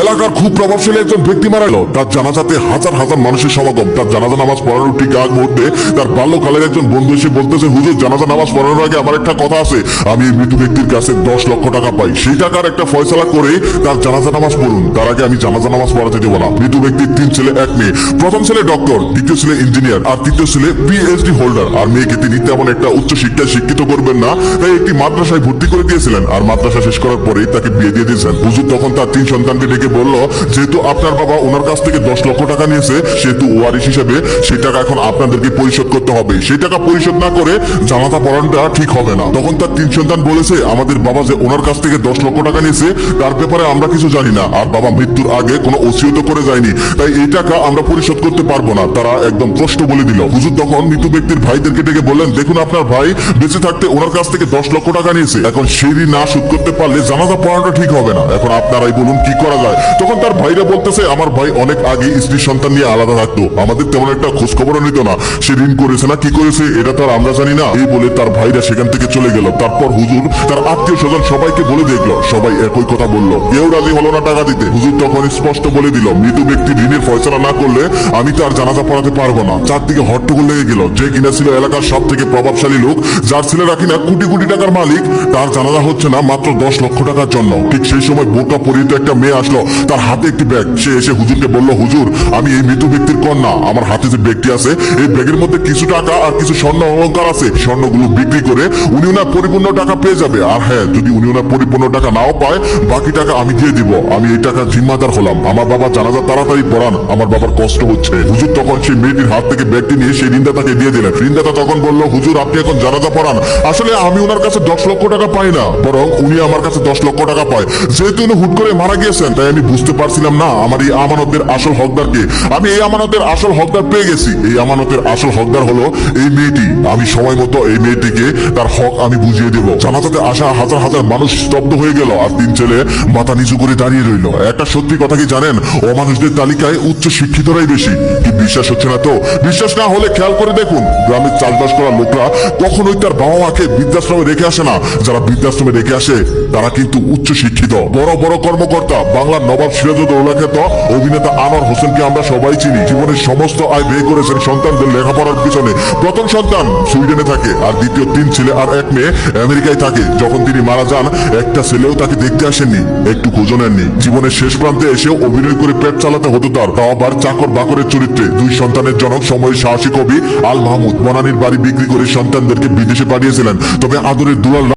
এলাকার খুব প্রভাবশালী একজন ব্যক্তি মারা গেল। তার জানাজাতে হাজার হাজার মানুষের সমাগম। তার জানাজা নামাজ পড়ানোর ঠিক আগ মুহূর্তে তার বাল্যকালের একজন বন্ধু এসে বলতেছে, হুজুর, জানাজা নামাজ পড়ানোর আগে আমার একটা কথা আছে। আমি এই মৃত ব্যক্তির কাছে দশ লক্ষ টাকা পাই। সেই টাকার একটা ফয়সলা করে তার জানাজা নামাজ পড়ুন। তার আগে আমি জানাজা নামাজ পড়াতে দেবো না মৃত ব্যক্তির তিন ছেলে, এক মেয়ে। প্রথম ছেলে ডক্টর, দ্বিতীয় ছেলে ইঞ্জিনিয়ার, আর তৃতীয় ছেলে পিএইচডি হোল্ডার। আর মেয়েকে তিনি তেমন একটা উচ্চ শিক্ষায় শিক্ষিত করবেন না। তাই একটি মাদ্রাসায় ভর্তি করে দিয়েছিলেন। আর মাদ্রাসা শেষ করার পরেই তাকে বিয়ে দিয়ে দিয়েছেন। হুজুর তখন তার তিন সন্তানকে ডেকে বলল, যেহেতু আপনার বাবা ওনার কাছ থেকে দশ লক্ষ টাকা নিয়েছে, সেহেতু ওয়ারিশ হিসেবে সেই টাকা এখন আপনাদেরকে পরিশোধ করতে হবে। সেই টাকা পরিশোধ না করে জানাতা পড়ানোটা ঠিক হবে না। তখন তার তিন সন্তান বলেছে, আমাদের বাবা যে ওনার কাছ থেকে দশ লক্ষ টাকা নিয়েছে, তার ব্যাপারে আমরা কিছু জানি না। আর বাবা মৃত্যুর আগে কোনো ওসিয়ত করে যায়নি। তাই এই টাকা আমরা পরিশোধ করতে পারব না। তারা একদম প্রশ্ন বলে দিল। হুজুর তখন মৃত ব্যক্তির ভাইদেরকে ডেকে বললেন, দেখুন আপনার ভাই বেঁচে থাকতে ওনার কাছ থেকে দশ লক্ষ টাকা নিয়েছে। এখন সেই না শোধ করতে পারলে জানাজা পড়ানোটা ঠিক হবে না। এখন আপনারাই বলুন কি করা যায় তখন তার ভাইরা বলতেছে, আমার ভাই অনেক আগে স্ত্রী সন্তান নিয়ে আলাদা থাকতো। আমাদের তেমন একটা খোঁজ খবরও নিত না। সে ঋণ করেছে না, কি করেছে, এটা তো আর আমরা জানি না। এই বলে তার ভাইরা সেখান থেকে চলে গেল। তারপর হুজুর তার আত্মীয় স্বজন সবাইকে বলে দেখল, সবাই একই কথা বলল, কেউ রাজি হলো না টাকা দিতে। হুজুর তখন স্পষ্ট বলে দিল, মৃত ব্যক্তি ঋণের ফয়সলা না করলে আমি তার জানাজা পড়াতে পারব না। চারদিকে হট্টগোল লেগে গেল, যে কিনা ছিল এলাকার সব থেকে প্রভাবশালী লোক, যার ছেলেরা কিনা কোটি কোটি টাকার মালিক, তার জানাজা হচ্ছে না মাত্র দশ লক্ষ টাকার জন্য। ঠিক সেই সময় বোরকা পরিহিত একটা মেয়ে আসলো তার হাতে একটি ব্যাগ। সে এসে হুজুরকে বলল, হুজুর, আমি এই মৃত ব্যক্তির কন্যা। আমার হাতে যে ব্যাগটি আছে, এই ব্যাগের মধ্যে কিছু টাকা আর কিছু স্বর্ণ অলঙ্কার আছে। স্বর্ণগুলো বিক্রি করে উনি ওনার পরিপূর্ণ টাকা পেয়ে যাবে। আর হ্যাঁ যদি উনি ওনার পরিপূর্ণ টাকা নাও পায়, বাকি টাকা আমি দিয়ে দিব। আমি এই টাকা জিম্মাদার হলাম। আমার বাবা জানাজা তাড়াতাড়ি পড়ান। আমার বাবার কষ্ট হচ্ছে। হুজুর তখন সেই মেয়েটির হাত থেকে ব্যাগটি নিয়ে সেই ঋণদাতাকে দিয়ে দিলেন। ঋণদাতা তখন বলল, হুজুর, আপনি এখন জানাজা পড়ান। আসলে আমি ওনার কাছে দশ লক্ষ টাকা পাই না। বরং উনি আমার কাছে দশ লক্ষ টাকা পায়। যেহেতু উনি হুট করে মারা গিয়েছেন, তাই আমি বুঝতে পারছিলাম না আমার এই আমানতের আসল হকদারকে। আমি এই আমানতের আসল হকদার পেয়ে গেছি। এই আমানতের আসল হকদার হলো এই মেয়েটি। আমি সময় মতো এই মেয়েটিকে তার হক আমি বুঝিয়ে দেবো। জানাজাতে আসা হাজার হাজার মানুষ স্তব্ধ হয়ে গেল আর তিন ছেলে মাথা নিচু করে দাঁড়িয়ে রইল। একটা সত্যি কথা কি জানেন? অমানুষদের তালিকায় উচ্চ শিক্ষিতরাই বেশি। কি বিশ্বাস হচ্ছে না তো? বিশ্বাস না হলে খেয়াল করে দেখুন গ্রামের চাষবাস করা লোকরা কখনোই তার বাবা মাকে বৃদ্ধাশ্রমে রেখে আসে না। যারা বৃদ্ধাশ্রমে রেখে আসে, তারা কিন্তু উচ্চ শিক্ষিত। বড় বড় কর্মকর্তা, বাংলার নবাব সিরাজউদ্দৌলা খ্যাত অভিনেতা আনোয়ার হোসেনকে আমরা সবাই চিনি। জীবনের সমস্ত আয় ব্যয় করেছেন সন্তানদের লেখাপড়ার পিছনে। প্রথম সন্তান সুইডেনে থাকে, আর দ্বিতীয় তিন ছেলে আর এক মেয়ে আমেরিকায় থাকে। যখন তিনি মারা যান, একটা ছেলেও তাকে দেখতে আসেননি, একটু খোঁজও নেননি। জীবনের শেষ প্রান্তে এসেও অভিনয় করে পেট চালাতে হতো তার। আবার চাকর বাকরের চরিত্রে। দুই সন্তানের জনক সময়ের সাহসী কবি আল মাহমুদ, বনানীর বাড়ি বিক্রি করে সন্তানদেরকে বিদেশে পাঠিয়েছিলেন। তবে আদরের দুলাল